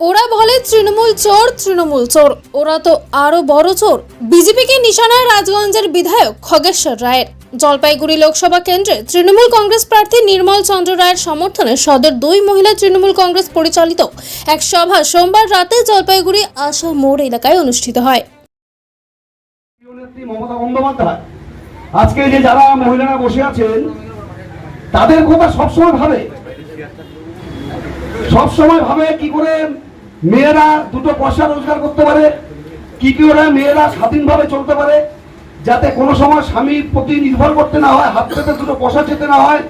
ওরা বলে তৃণমূল চোর তৃণমূল চোর। ওরা তো আরও বড় চোর। বিজেপিকে নিশানায় রাজগঞ্জের বিধায়ক খগেশ্বর রায়ের। জলপাইগুড়ি লোকসভা কেন্দ্রে তৃণমূল কংগ্রেস প্রার্থী নির্মল চন্দ্র রায়ের সমর্থনে সদর দুই মহিলা তৃণমূল কংগ্রেস পরিচালিত এক সভা সোমবার রাতে জলপাইগুড়ি আশা মোড় এলাকায় অনুষ্ঠিত হয়। আজকে যে যারা মহিলারা বসে আছেন, তাদের কথা সবসময় ভাবে। সবসময় ভাবে কি করে মেয়েরা দুটো পয়সা রোজগার করতে পারে, কি করে মেয়েরা স্বাধীনভাবে চলতে পারে, যাতে কোনো সময় স্বামীর প্রতি নির্ভর করতে না হয়, হাত পেতে দুটো পয়সা চেতে না হয়।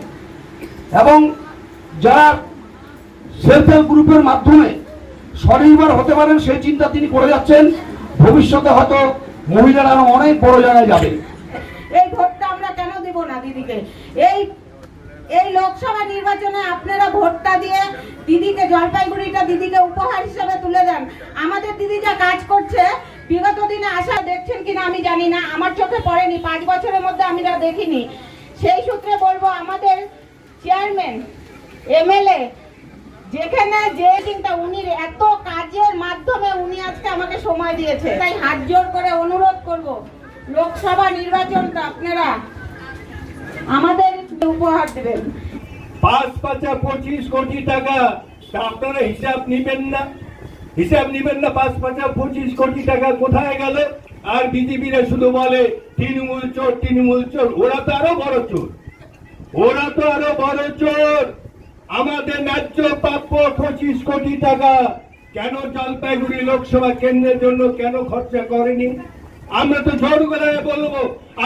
এবং যারা সেলফ হেল্প গ্রুপের মাধ্যমে স্বনির্ভর হতে পারেন, সেই চিন্তা তিনি করে যাচ্ছেন। ভবিষ্যতে হয়তো মহিলারা অনেক বড় জায়গায় যাবে। এই ভোটটা আমরা কেন দিব না দিদিকে? এই এই লোকসভা নির্বাচনে আপনারা ভোটটা দিয়ে দিদিকে, জলপাইগুড়িটা দিদিকে উপহার হিসেবে তুলে দেন। আমাদের দিদি যা কাজ করছে, বিগত দিনে আশা দেখছেন কিনা আমি জানি না, আমার চোখে পড়েনি, পাঁচ বছরের মধ্যে আমি যা দেখিনি। সেই সূত্রে বলব আমাদের চেয়ারম্যান এমএলএ যেখানে যে চিন্তা উনি এত কাজের মাধ্যমে উনি আজকে আমাকে সময় দিয়েছে। তাই হাত জোর করে অনুরোধ করব, লোকসভা নির্বাচনটা আপনারা আমাদের উপহার দেবেন। পাঁচ পাঁচা পঁচিশ কোটি টাকা তা আপনারা হিসাব নিবেন না। হিসাব নিবেন না, পাঁচ পাঁচা পঁচিশ কোটি টাকা কোথায় গেল? আর বিজেপিরা শুধু বলে, তৃণমূল চোর তৃণমূল চোর, ওরা তো আরও বড় চোর। ওরা তো আরও বড় চোর। আমাদের ন্যায্য প্রাপ্য পঁচিশ কোটি টাকা কেন জলপাইগুড়ি লোকসভা কেন্দ্রের জন্য কেন খরচা করেনি? আমরা তো জোর করে বলব,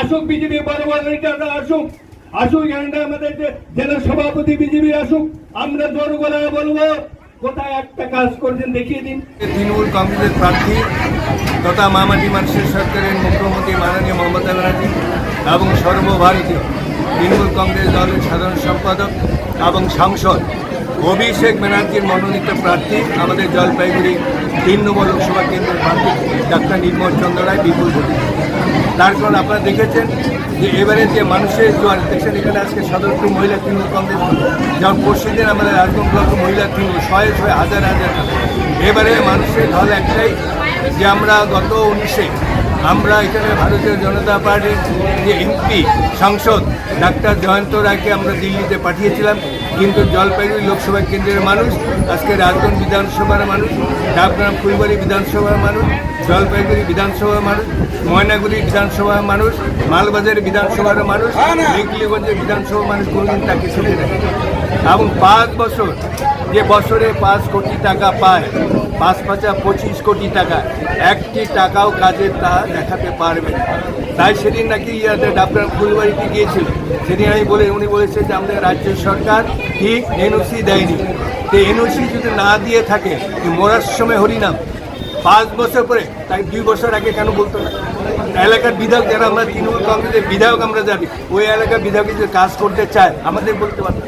আসুক বিজেপি, বড় বড় লিডাররা আসুক। আসুক, এখানটা আমাদের জেলা সভাপতি বিজেপি আসুক, আমরা জোর করে বলব, কোথায় একটা কাজ করছেন দেখিয়ে দিন। তৃণমূল কংগ্রেসের প্রার্থী তথা মামাটি মানুষের সরকারের মুখ্যমন্ত্রী মাননীয় মমতা ব্যানার্জি এবং সর্বভারতীয় তৃণমূল কংগ্রেস দলের সাধারণ সম্পাদক এবং সাংসদ অভিষেক ব্যানার্জির মনোনীত প্রার্থী আমাদের জলপাইগুড়ি তিন নম্বর লোকসভা কেন্দ্রের প্রার্থী ডাক্তার নির্মল চন্দ্র রায় বিপুল তারপর আপনারা দেখেছেন যে এবারে যে মানুষের জোয়ার ইলেকশন এখানে আজকে সাধারণত মহিলা তৃণমূল কংগ্রেস যেমন পরশু দিন আমাদের রাজগঞ্জ ব্লক মহিলা তৃণমূল, শয়ে ছয় হাজার হাজার এবারে মানুষের ঢল একটাই যে আমরা গত উনিশে আমরা এখানে ভারতীয় জনতা পার্টির যে এমপি, সাংসদ, ডাক্তার জয়ন্ত রায়কে আমরা দিল্লিতে পাঠিয়েছিলাম। কিন্তু জলপাইগুড়ি লোকসভা কেন্দ্রের মানুষ, আজকে রাজগঞ্জ বিধানসভার মানুষ ডাবগ্রাম ফুলবাড়ি বিধানসভার মানুষ, জলপাইগুড়ি বিধানসভার মানুষ, ময়নাগুড়ি বিধানসভার মানুষ, মালবাজার বিধানসভার মানুষ, মেঘলিগঞ্জের বিধানসভার মানুষ কোনোদিন তাকে শুনে নেয় এবং পাঁচ বছর, যে বছরে পাঁচ কোটি টাকা পায় পাঁচ পাঁচা পঁচিশ কোটি টাকা। একটি টাকাও কাজের তা দেখাতে পারবে। তাই সেদিন নাকি ইয়াতে ডাক্তার ফুলবাড়িতে গিয়েছিল। সেদিন আমি বলে, উনি বলেছে যে আমাদের রাজ্য সরকার ঠিক এনওসি দেয়নি। তো এনওসি যদি না দিয়ে থাকে মরার সময় হরিনাম। পাঁচ বছর পরে, তাই দুই বছর আগে কেন বলতো না? এলাকার বিধায়ক যারা, আমরা তৃণমূল কংগ্রেসের বিধায়ক আমরা জানি, ওই এলাকার বিধায়ক যদি কাজ করতে চায়, আমাদের বলতে পারতো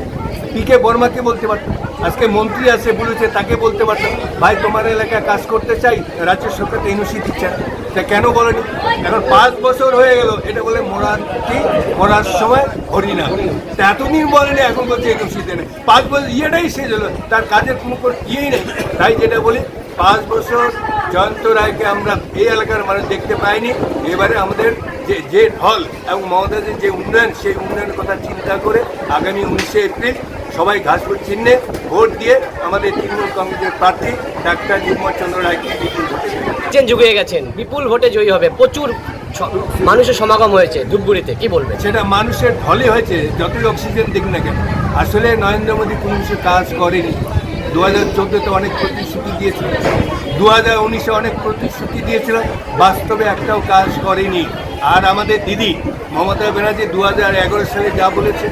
পি কে বর্মাকে বলতে পারতাম আজকে মন্ত্রী আছে বলেছে, তাকে বলতে পারতাম ভাই, তোমার এলাকায় কাজ করতে চাই রাজ্য সরকার এনওসি দিচ্ছে। তা কেন বলেনি? এখন পাঁচ বছর হয়ে গেল, এটা বলে মরার কি? মরার সময় হরি না। তা এতদিন বলেনি, এখন বলছে এনওসি দেয় পাঁচ বছর, ইয়েটাই শেষ হলো। তার কাজের কোনো ইয়েই নেই। তাই যেটা বলি পাঁচ বছর জয়ন্ত রায়কে আমরা এই এলাকার মানুষ দেখতে পাইনি। এবারে আমাদের যে যে ঢল এবং মমতাদের যে উন্নয়ন সেই উন্নয়নের কথা চিন্তা করে আগামী উনিশে এপ্রিল সবাই ঘাসপুর চিহ্নে ভোট দিয়ে আমাদের তৃণমূল কংগ্রেসের প্রার্থী ডাক্তার নির্মল চন্দ্র রায়কে বিপুল ভোটে যুগে গেছেন। বিপুল ভোটে জয়ী হবে। প্রচুর মানুষের সমাগম হয়েছে ধূপগুড়িতে। কি বলবে সেটা মানুষের ঢলে হয়েছে যতই অক্সিজেন দিক না কেন। আসলে নরেন্দ্র মোদী কোনো কিছু কাজ করেনি। দু হাজার চোদ্দোতে অনেক প্রতিশ্রুতি দিয়েছিল দু হাজার উনিশে অনেক প্রতিশ্রুতি দিয়েছিল বাস্তবে একটাও কাজ করেনি। আর আমাদের দিদি, মমতা ব্যানার্জি দু হাজার এগারো সালে যা বলেছে